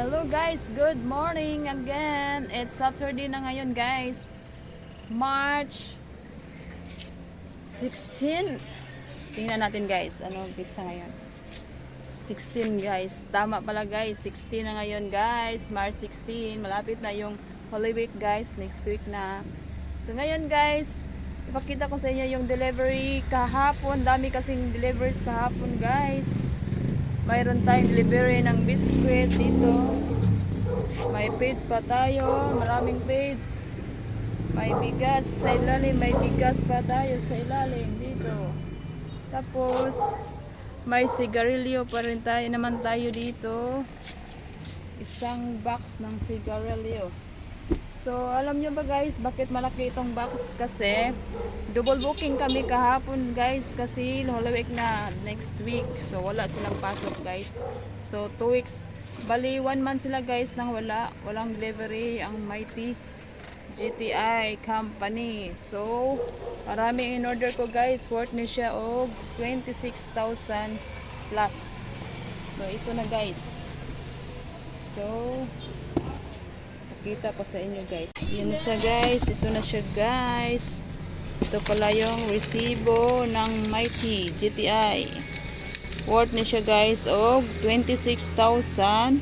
Hello guys, good morning again. It's Saturday na ngayon guys. March 16. Tingnan natin guys, anong pizza ngayon. 16 guys. Tama pala guys, 16 na ngayon guys. March 16. Malapit na yung Holy Week guys. Next week na. So ngayon guys, ipakita ko sa inyo yung delivery kahapon. Dami kasing deliveries kahapon guys. Mayroon tayong delivery ng biscuit dito. May page pa tayo. Maraming page. May bigas sa ilalim. May bigas pa tayo sa ilalim dito. Tapos, may sigarilyo pa rin tayo naman tayo dito. Isang box ng sigarilyo. So, alam nyo ba guys, bakit malaki itong box? Kasi, double booking kami kahapon guys. Kasi, Holy Week na next week. So, wala silang pasok guys. So, two weeks. Bali, one month sila guys nang wala. Walang delivery ang Mighty GTI company. So, marami in order ko guys. Worth ni siya og 26,000 plus. So, ito na guys. So, Kita ko sa inyo guys. Yun siya guys. Ito na siya guys. Ito pala yung resibo ng Mighty GTI. Worth niya siya guys of 26,547.60.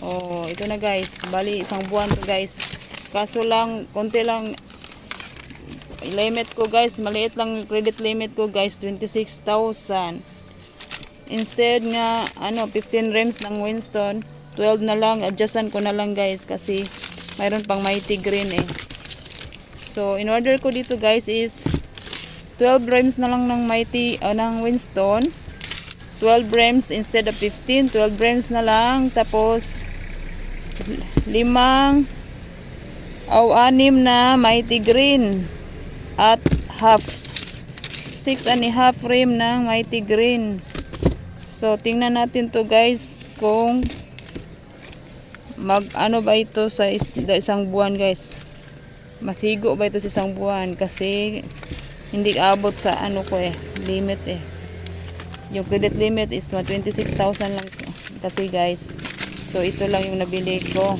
Oh, ito na guys. Bali, isang buwan to guys. Kaso lang, konti lang limit ko guys. Maliit lang credit limit ko guys. 26,000. Instead nga, ano, 15 rems ng Winston, 12 na lang, adjustan ko na lang guys kasi mayroon pang mighty green eh. So, in order ko dito guys is 12 rems na lang ng mighty, o ng Winston. 12 rems instead of 15, 12 rems na lang. Tapos, limang o anim na mighty green at half 6 and a half rim ng mighty green So, tingnan natin to guys kung mag ano ba ito sa isang buwan guys. Masigo ba ito sa isang buwan kasi hindi abot sa ano ko eh, limit eh. Yung credit limit is 26,000 lang kasi guys. So, ito lang yung nabili ko.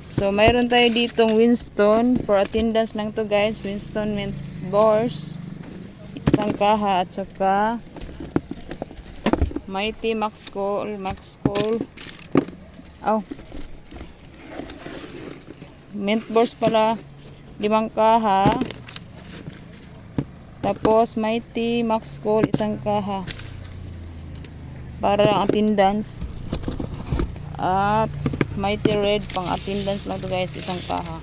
So, mayroon tayo ditong Winston for attendance lang to guys. Winston mint bars. Isang kaha at saka Mighty Max Call, Max Call. Oh. Mint balls pala. Limang kaha. Tapos Mighty Max Call, isang kaha. Para ang attendance. At Mighty Red, pang attendance lang to guys, isang kaha.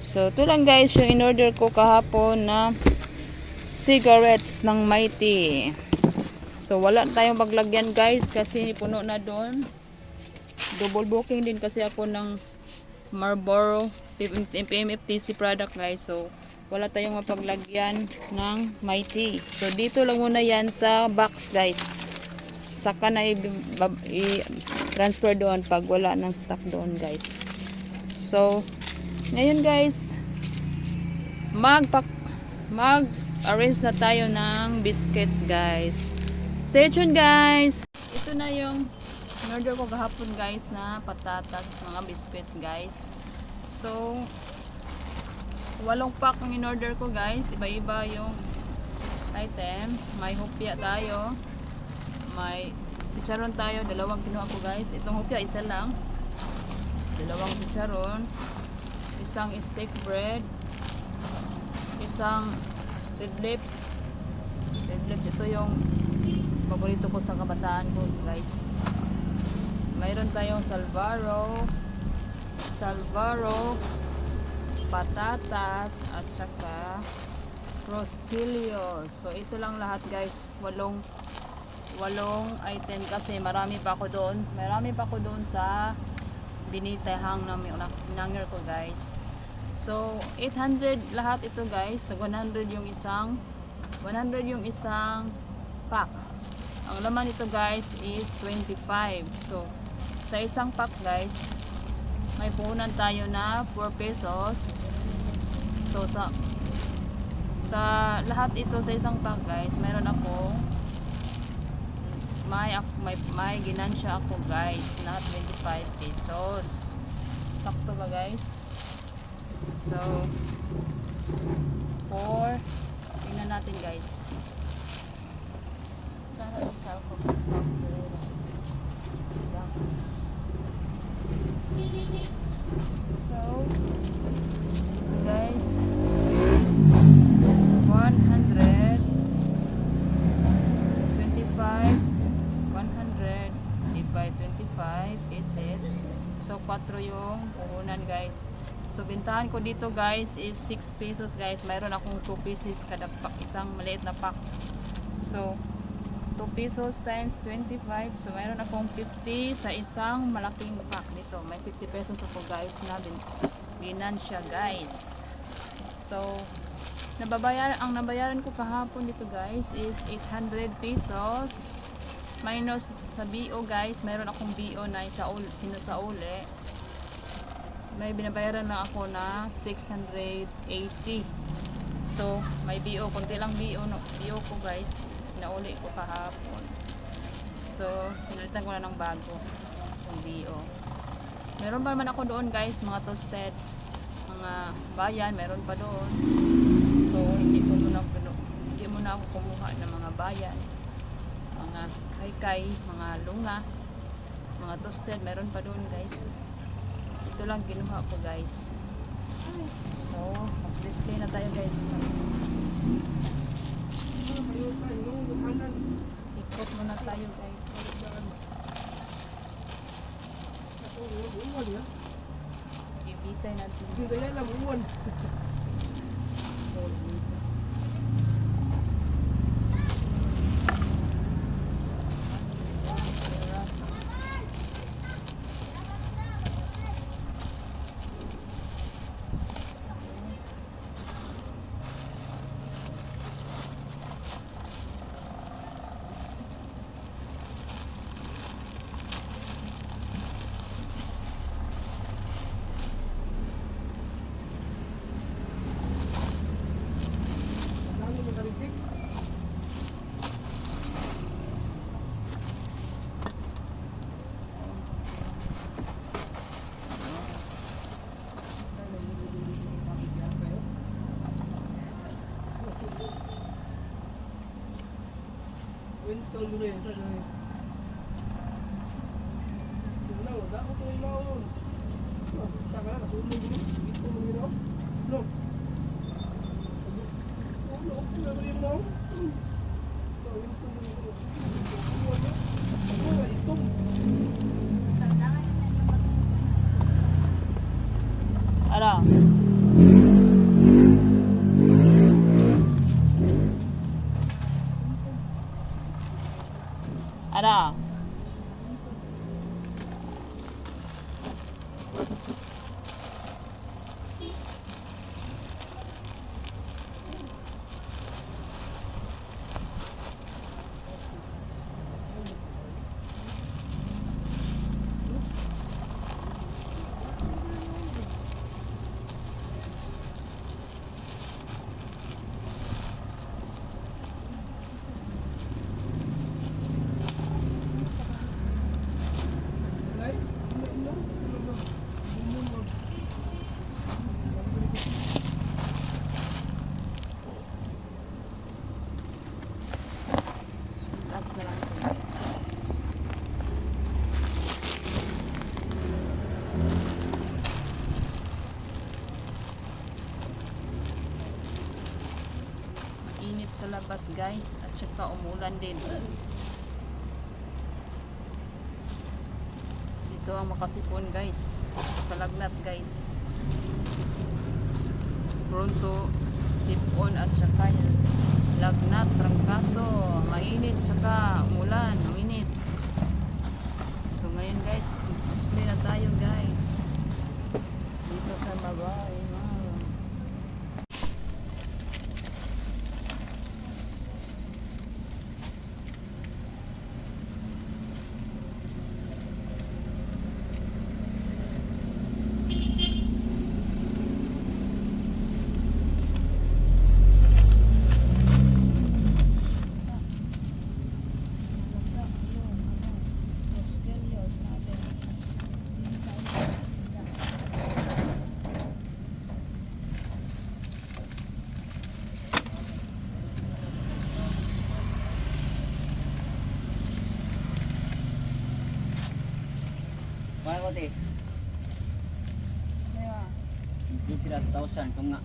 So, ito lang guys yung in-order ko kahapon na cigarettes ng Mighty. So, wala tayong paglagyan guys kasi puno na doon. Double booking din kasi ako ng Marlboro PMFTC product guys. So, wala tayong mapaglagyan ng Mighty. So, dito lang muna yan sa box guys. Saka na i-transfer doon pag wala ng stock doon guys. So, ngayon guys, magpak mag arrange na tayo ng biscuits guys. Stay tuned guys. Ito na yung in-order ko kahapon guys na patatas, mga biscuit guys. So, walong pack ang in-order ko guys. Iba-iba yung item. May hopya tayo. May chicharon tayo. Dalawang kinuha ko guys. Itong hopya isa lang. Dalawang chicharon. Isang steak bread. Isang red lips. Red lips. Ito yung paborito ko sa kabataan ko guys. Mayroon tayong salvaro salvaro patatas at saka rosquillo. So ito lang lahat guys. Walong walong item kasi marami pa ako doon. Marami pa ako doon sa binitahang namin nanger ko guys. So 800 lahat ito guys. Nag 100 yung isang 100 yung isang pack ang laman nito guys is 25. So, sa isang pack guys, may puhunan tayo na 4 pesos. So, sa sa lahat ito sa isang pack guys, meron ako may, may, may ginansya ako guys na 25 pesos. Sakto ba guys? So, 4. Tingnan natin guys. Sana yung calculator. So, guys, 100 25 100 divide 25 pieces so 4 yung puhunan guys. So bintahan ko dito guys is 6 pesos guys. Mayroon akong 2 pieces kada pack isang maliit na pack. So 2 pesos times 25 so mayroon akong 50 sa isang malaking pack dito may 50 pesos ako guys na bin binan siya guys. So nababayaran ang nabayaran ko kahapon dito guys is 800 pesos minus sa BO guys. Mayroon akong BO na isaul, sinasauli. May binabayaran na ako na 680 so may BO konti lang BO, no, BO ko guys sinauli ko kahapon so pinalitan ko na ng bago yung BO meron pa naman ako doon guys mga toasted mga bayan meron pa doon So, hindi ko muna hindi muna ako kumuha ng mga bayan, mga kaykay, mga lunga, mga toasted, meron pa doon guys. Ito lang kinuha ko guys. So, mag-display na tayo guys. Ikot muna tayo guys. Ibitay natin. Winston dulu ya, Guru. Sa labas guys at saka umulan din. Dito ang makasipon guys. Palagnat guys. Pronto sipon at saka lagnat, trangkaso, mainit, tsaka umulan, uminit. So ngayon guys, display na tayo guys. Dito sa babae. 山东啊。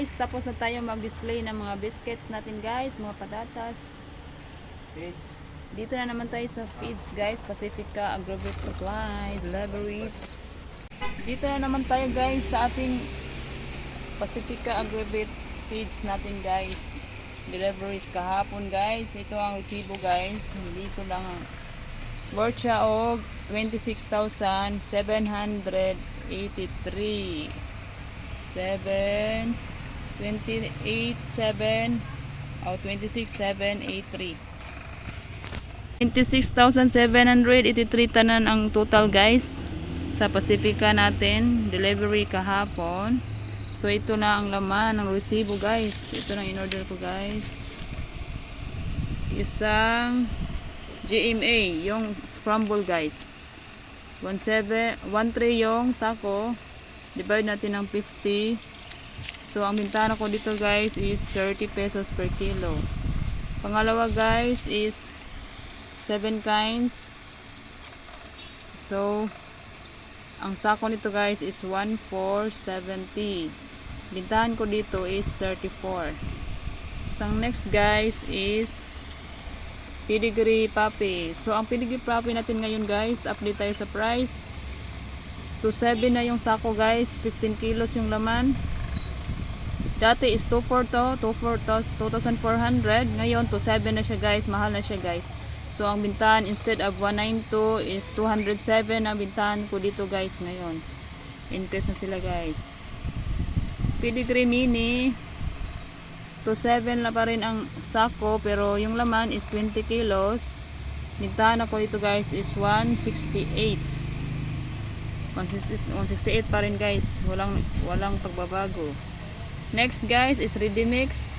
Guys, tapos na tayo mag-display ng mga biscuits natin guys, mga patatas. Dito na naman tayo sa feeds guys, Pacifica Agrovet Supply, Deliveries. Dito na naman tayo guys sa ating Pacifica Agrovet feeds natin guys. Deliveries kahapon guys. Ito ang resibo guys. Dito lang ang worth siya og 26,783. 7 28 7 oh 26,783 26,783 tanan ang total guys sa Pacifica natin. Delivery kahapon. So ito na ang laman ng resibo guys. Ito na in order ko guys. Isang GMA yung scramble guys. 17 13 yung sako. Divide natin ng 50 so ang bintana ko dito guys is 30 pesos per kilo. Pangalawa guys is 7 kinds. So ang sako nito guys is 1,470 bintahan ko dito is 34 so ang next guys is pedigree puppy. So ang pedigree puppy natin ngayon guys update tayo sa price. To 7 na yung sako guys 15 kilos yung laman dati is 2,4 to 2,400 ngayon to 7 na siya guys. Mahal na siya guys. So ang bintahan instead of 192 is 207 ang bintahan ko dito guys ngayon. Increase na sila guys. Pedigree mini to 7 na pa rin ang sako pero yung laman is 20 kilos. Bintahan ako dito guys is 168 168 pa rin guys. Walang walang pagbabago next guys is ready mix.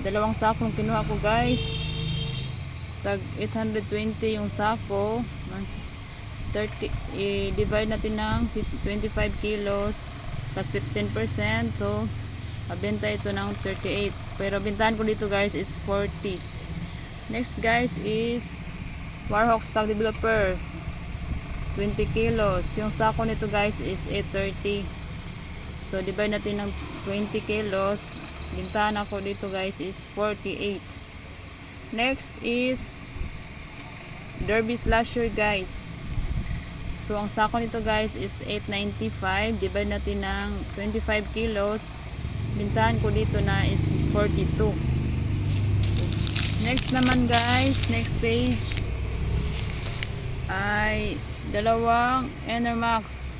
Dalawang sakong kinuha ko guys. Tag 820 yung sako. 30 i-divide natin ng 25 kilos plus 15% so mabenta ito ng 38 pero bintahan ko dito guys is 40 next guys is Warhawk Stock Developer. 20 kilos. Yung sako nito guys is 830. So, divide natin ng 20 kilos. Bintahan ako dito guys is 48. Next is Derby Slasher guys. So, ang sako nito guys is 895. Divide natin ng 25 kilos. Bintahan ko dito na is 42. Next naman guys, next page ay dalawang Enermax.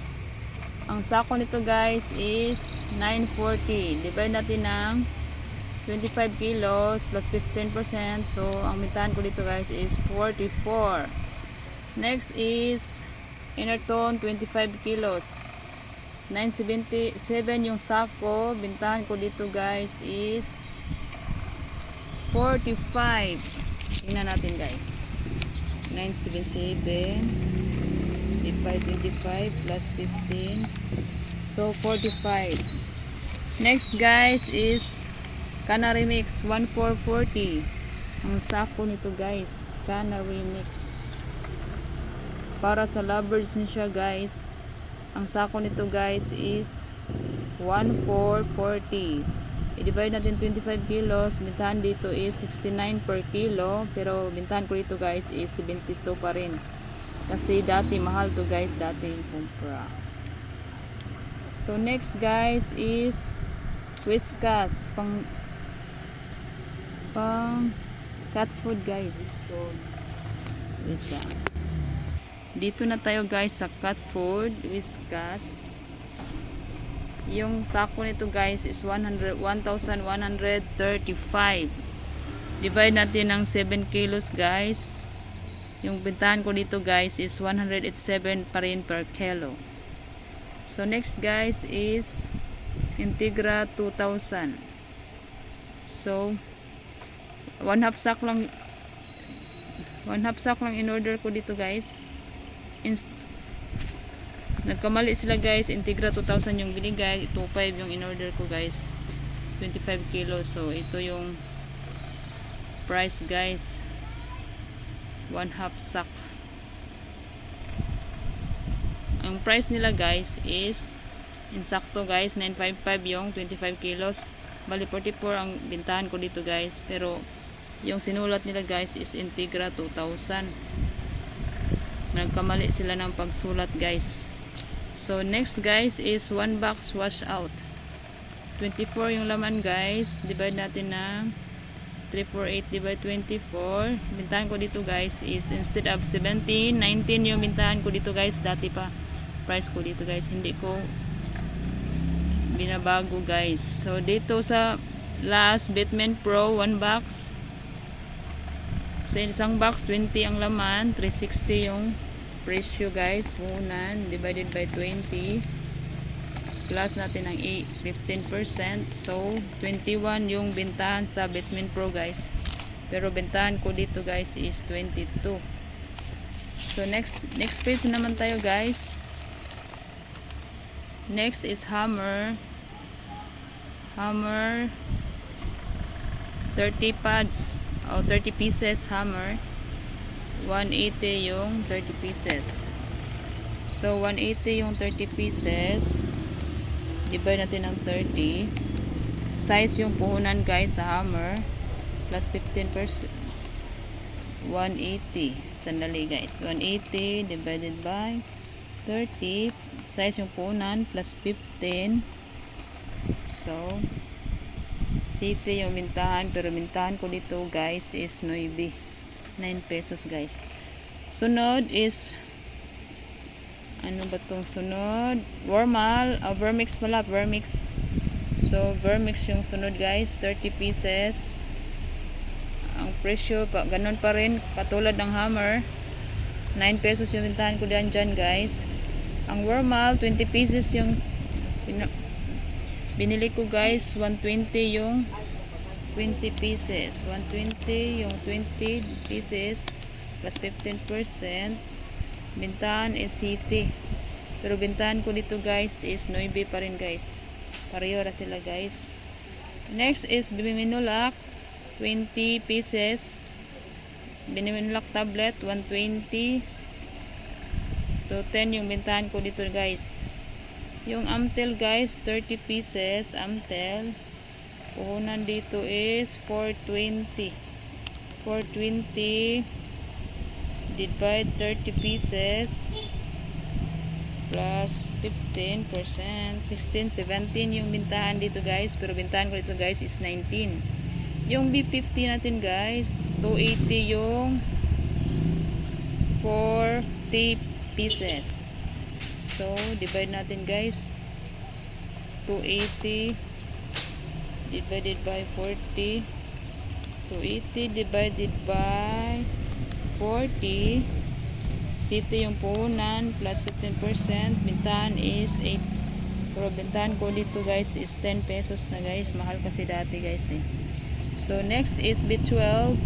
Ang sako nito guys is 940. Divide natin ng 25 kilos plus 15%. So, ang mintahan ko dito guys is 44. Next is Enerton 25 kilos. 977 yung sako. Bintahan ko dito guys is 45. Tingnan natin guys. 977 divide 25 plus 15 so 45 next guys is Canary Mix 1440 ang sako nito guys Canary Mix para sa lovers niya guys ang sako nito guys is 1440 i-divide natin 25 kilos. Bintahan dito is 69 per kilo. Pero bintahan ko dito guys is 72 pa rin kasi dati mahal to guys dati kumpra so next guys is Whiskas pang pang cat food guys wait Dito na tayo guys sa cat food, Whiskas. Yung sako nito guys is 100 1,135. Divide natin ng 7 kilos guys. Yung bintahan ko dito guys is 187 pa rin per kilo. So next guys is Integra 2000. So one half sack lang one half sack lang in order ko dito guys. Inst Nagkamali sila guys, Integra 2000 yung binigay, 25 yung in order ko guys. 25 kilos. So ito yung price guys. One half sack. Ang price nila guys is insakto guys 955 yung 25 kilos. Bali 44 ang bintahan ko dito guys. Pero yung sinulat nila guys is Integra 2000. Nagkamali sila ng pagsulat guys. So next guys is one box wash out. 24 yung laman guys. Divide natin na 348 divide 24. Bintahan ko dito guys is instead of 17, 19 yung bintahan ko dito guys. Dati pa price ko dito guys. Hindi ko binabago guys. So dito sa last Bitman Pro 1 box. Sa isang box 20 ang laman, 360 yung presyo guys, puhunan divided by 20 plus natin ang 8, 15% so 21 yung bintahan sa Bitmin Pro guys. Pero bintahan ko dito guys is 22 so next next page naman tayo guys. Next is hammer. Hammer 30 pads o 30 pieces hammer. 180 yung 30 pieces. So, 180 yung 30 pieces. Divide natin ng 30. Size yung puhunan guys sa hammer. Plus 15%. 180. Sandali guys. 180 divided by 30. Size yung puhunan plus 15. So, city yung mintahan. Pero mintahan ko dito guys is 9. 9 pesos guys sunod is ano ba tong sunod? Warmal oh, vermix pala vermix. So vermix yung sunod guys. 30 pieces. Ang presyo pa ganun pa rin. Katulad ng hammer 9 pesos yung bintahan ko dyan dyan guys. Ang warmal 20 pieces yung binili ko guys. 120 yung 20 pieces. 120 yung 20 pieces plus 15% bintahan is city. Pero bintahan ko dito guys is 9 pa rin guys. Pareho ra sila guys. Next is biminulak 20 pieces. Biminulak tablet 120 to 10 yung bintahan ko dito guys. Yung amtel guys 30 pieces amtel. Puhunan dito is 420 420 divide 30 pieces plus 15% 16, 17 yung bintahan dito guys pero bintahan ko dito guys is 19 yung B50 natin guys 280 yung 40 pieces. So divide natin guys. 280 divided by 40 280 divided by 40 city yung puhunan plus 15% bintahan is 8 pero bintahan ko dito guys is 10 pesos na guys. Mahal kasi dati guys eh. So next is B12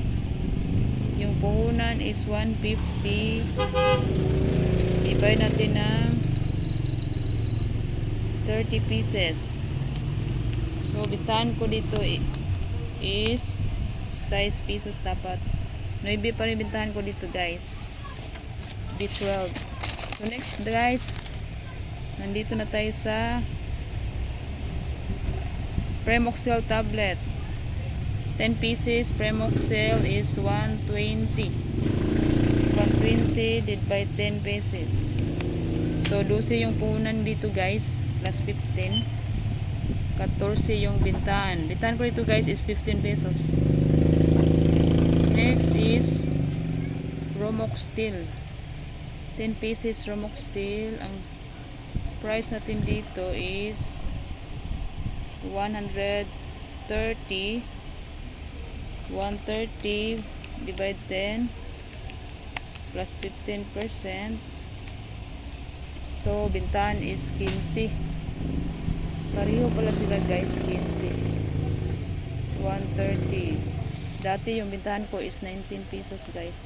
yung puhunan is 150 divide natin ng 30 pieces. So, bintahan ko dito i- is 6 pesos dapat. 9 pa bintahan ko dito guys. B12. So, next guys, nandito na tayo sa Premoxil tablet. 10 pieces, Premoxil is 120. 120 divided by 10 pesos. So, 12 yung puhunan dito guys, plus 15. 14 yung bintahan. Bintahan ko dito guys is 15 pesos. Next is Romox Steel. 10 pieces Romok Steel. Ang price natin dito is 130 130 divide 10 plus 15% so bintahan is 15 pareho pala sila guys 15 130 dati yung bintahan ko is 19 pesos guys.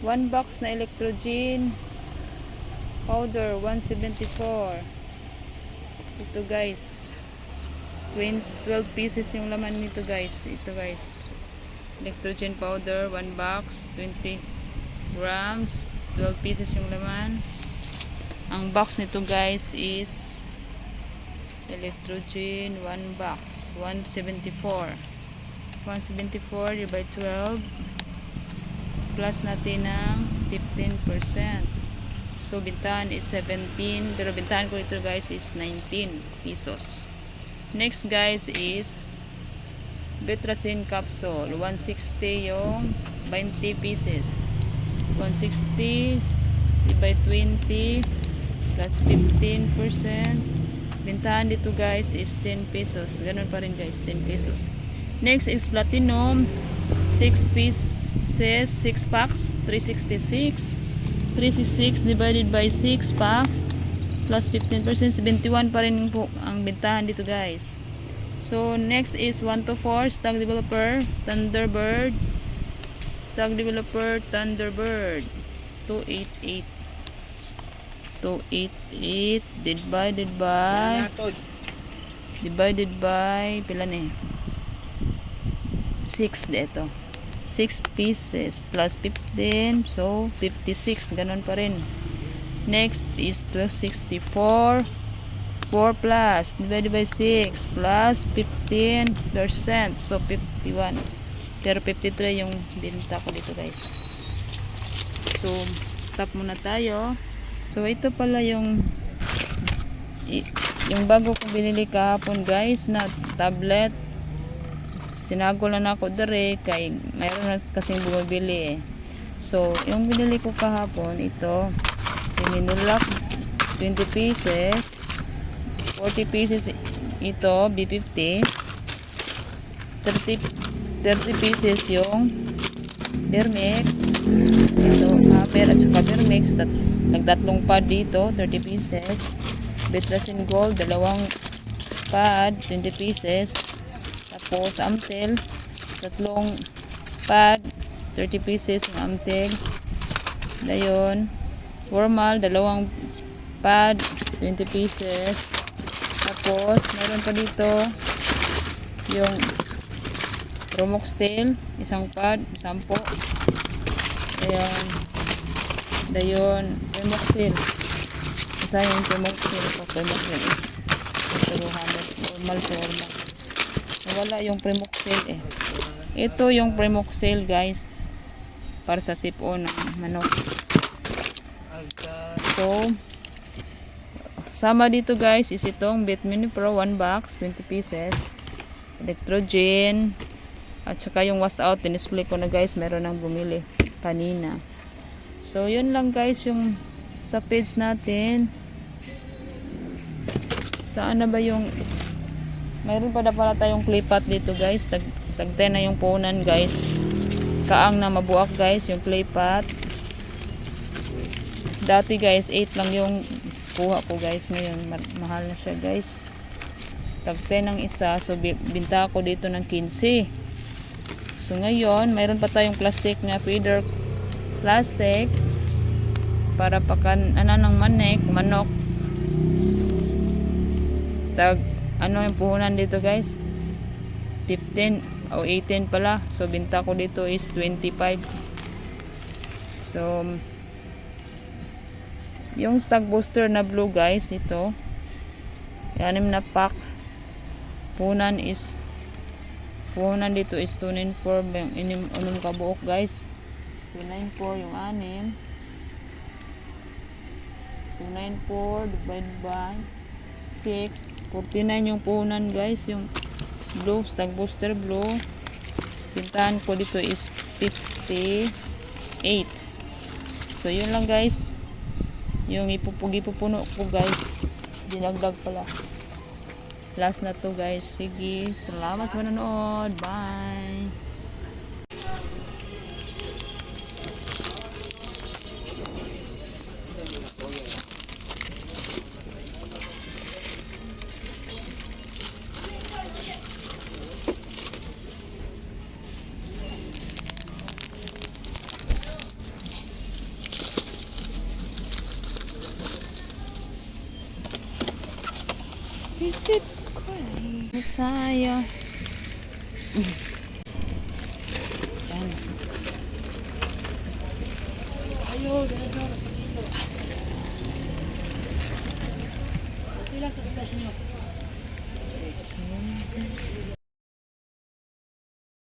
1 box na electrogen powder 174 ito guys. 20, 12 pieces yung laman nito guys. Ito guys. Electrogen powder 1 box 20 grams 12 pieces yung laman. Ang box nito guys is electrogen 1 box 174 174 divided by 12 plus natin ng 15% so bintahan is 17 pero bintahan ko ito guys is 19 pesos. Next guys is Betracin capsule. 160 yung 20 pieces. 160 divide 20 plus 15% bintahan dito guys is 10 pesos. Ganun pa rin guys 10 pesos next is platinum 6 pieces 6 packs 366 366 divided by 6 packs plus 15% 71 pa rin po ang bintahan dito guys. So next is 1 to 4 stock developer Thunderbird. Stock developer Thunderbird. 288 288 divided by divided by pila ni 6 dito 6 pieces plus 15 so 56 ganun pa rin. Next is 1264 4 plus. Divided by 6 plus 15 percent. So 51 pero 53 yung binta ko dito guys. So stop muna tayo. So ito pala yung yung bago kong binili kahapon guys na tablet sinago lang ako dere kay mayroon na kasing bumibili eh. So yung binili ko kahapon ito sinulak 20 pieces 40 pieces ito B50 30 30 pieces yung Bermex ito Haber at saka Bermex tat, nagtatlong pad dito 30 pieces. Betrasin Gold dalawang pad 20 pieces tapos Amtel tatlong pad 30 pieces ng Amtel dayon. Formal dalawang pad 20 pieces. Tapos meron pa dito yung Romox Tail isang pad sampo. Ayan. Dayon Remoxil isa yung Remoxil o Remoxil pero hanap formal formal wala yung Premoxil eh. Ito yung Premoxil guys para sa sipon ng manok. So sama dito guys is itong Bit Mini Pro 1 box 20 pieces. Electrogen. At saka yung wash out dinisplay ko na guys meron nang bumili kanina. So yun lang guys yung sa page natin. Saan na ba yung mayroon pa na pala tayong clipat dito guys. Tag, tag 10 na yung punan guys. Kaang na mabuak guys yung clipat. Dati guys 8 lang yung kuha ko guys. Ngayon ma- mahal na siya guys. Tag 10 ang isa so bi- binta ko dito ng 15 so ngayon mayroon pa tayong plastic na feeder plastic para pakan ano ng manek manok. Tag ano yung puhunan dito guys? 15 o 18 pala. So binta ko dito is 25 so yung stock booster na blue guys ito anim na pack. Punan is punan dito is 294 yung inim unong kabuok guys. 294 yung anim. 294 divided by 6 49 yung punan guys yung blue stock booster blue pintahan ko dito is 58 So, yun lang guys. Yung ipupugi-pupuno ko guys. Dinagdag pala. Last na to guys. Sige. Salamat sa manonood. Bye.